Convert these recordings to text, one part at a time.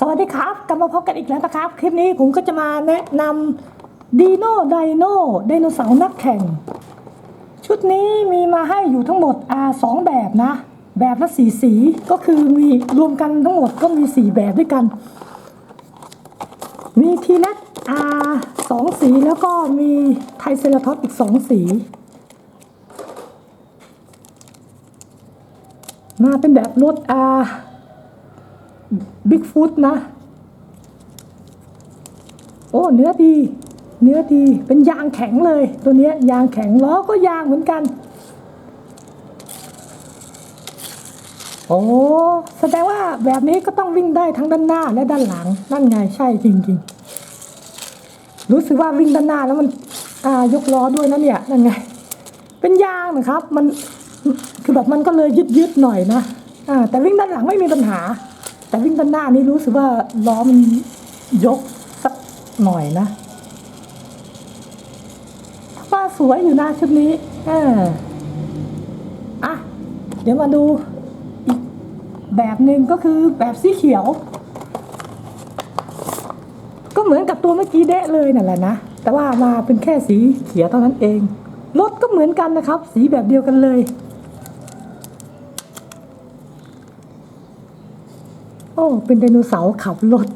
สวัสดีครับ กลับมาพบกันอีกแล้วนะครับ คลิปนี้ผมก็จะมาแนะนำดีโน่ไดโน่ไดโนเสาร์นักแข่ง ชุดนี้มีมาให้อยู่ทั้งหมดอ่าสองแบบนะ แบบละสีสีก็คือมีรวมกันทั้งหมดก็มีสี่แบบด้วยกัน มีทีเล็กอาสองสีแล้วก็มีไทเซราทอปอีกสองสี มาเป็นแบบรถอา บิ๊กฟุตนะ โอ้เนื้อดี เนื้อดีเป็นยางแข็งเลย ตัวนี้ยางแข็งล้อก็ยางเหมือนกัน โอ้แสดงว่าแบบนี้ก็ต้องวิ่งได้ทั้งด้านหน้าและด้านหลังนั่นไงใช่จริงๆ รู้สึกว่าวิ่งด้านหน้าแล้วมันอ่ายกล้อด้วยนะเนี่ยนั่นไง เป็นยางนะครับ มันคือแบบมันก็เลยยืดยืดๆหน่อยนะอ่าแต่วิ่งด้านหลังไม่มีปัญหา แต่วิ่งด้านหน้านี่รู้สึกว่าล้อมันยกสักหน่อยนะว่าสวยอยู่นะชุดนี้อ่าอะ เดี๋ยวมาดูอีกแบบหนึ่งก็คือแบบสีเขียว ก็เหมือนกับตัวเมื่อกี้เดะเลยนั่นแหละนะ แต่ว่ามาเป็นแค่สีเขียวเท่านั้นเอง รถก็เหมือนกันนะครับ สีแบบเดียวกันเลย อ้เป็นไดโนเสาร์ขับรถ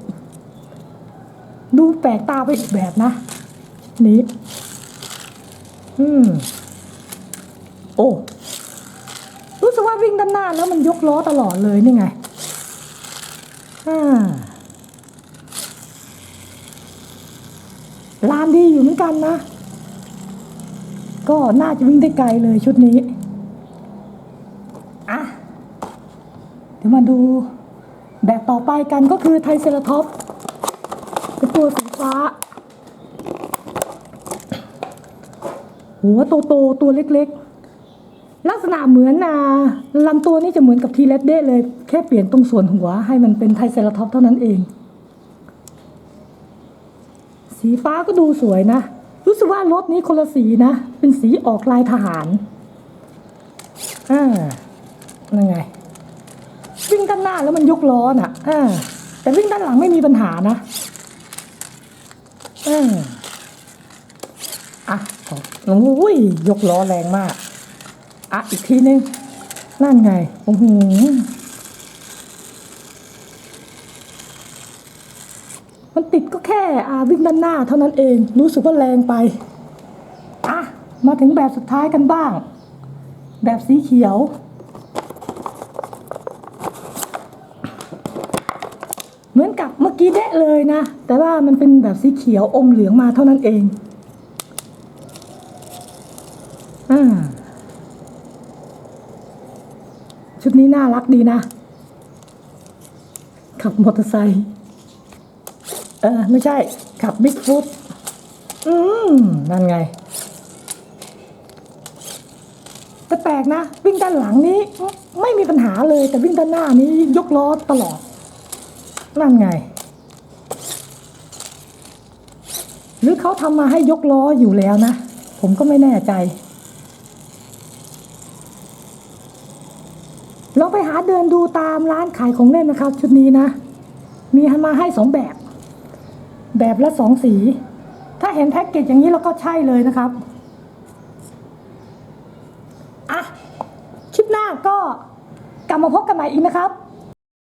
ดูแปลกตาไปอีกแบบนะ นี่อืม โอ้รู้สึกว่าวิ่งด้านหน้าแล้วมันยกล้อตลอดเลยนี่ไงอ่าลานดีอยู่เหมือนกันนะ ก็น่าจะวิ่งได้ไกลเลยชุดนี้ อะ เดี๋ยวมาดู แบบต่อไปกันก็คือไทเซราท็อปเป็นตัวสีฟ้าหัวโตโตๆตัวเล็กๆ ลักษณะเหมือนนาลำตัวนี่จะเหมือนกับทีเลดเด้เลย แค่เปลี่ยนตรงส่วนหัวให้มันเป็นไทเซราท็อปเท่านั้นเอง สีฟ้าก็ดูสวยนะ รู้สึกว่ารถนี้คนละสีนะ เป็นสีออกลายทหาร อ่านั่นไง วิ่งด้านหน้าแล้วมันยกล้อน่ะอ่าแต่วิ่งด้านหลังไม่มีปัญหานะอ่าอะโอ้ยยกล้อแรงมาก อะ อีกทีนึง นั่นไง โอ้โหมันติดก็แค่อาวิ่งด้านหน้าเท่านั้นเอง รู้สึกว่าแรงไป อะ มาถึงแบบสุดท้ายกันบ้าง แบบสีเขียว เหมือนกับเมื่อกี้เดะเลยนะ แต่ว่ามันเป็นแบบสีเขียวอมเหลืองมาเท่านั้นเองอ่าชุดนี้น่ารักดีนะ ขับมอเตอร์ไซค์เออ ไม่ใช่ ขับบิ๊กฟุตอืม นั่นไง แต่แปลกนะ วิ่งด้านหลังนี้ ไม่มีปัญหาเลยแต่วิ่งด้านหน้านี้ยกล้อตลอด นั่นไง หรือเขาทำมาให้ยกล้ออยู่แล้วนะ ผมก็ไม่แน่ใจลองไปหาเดินดูตามร้านขายของเล่นนะครับ ชุดนี้นะ มีมาให้สองแบบ แบบละสองสี ถ้าเห็นแพ็กเกจอย่างนี้เราก็ใช่เลยนะครับอะคลิปหน้าก็กลับมาพบกันใหม่อีกนะครับ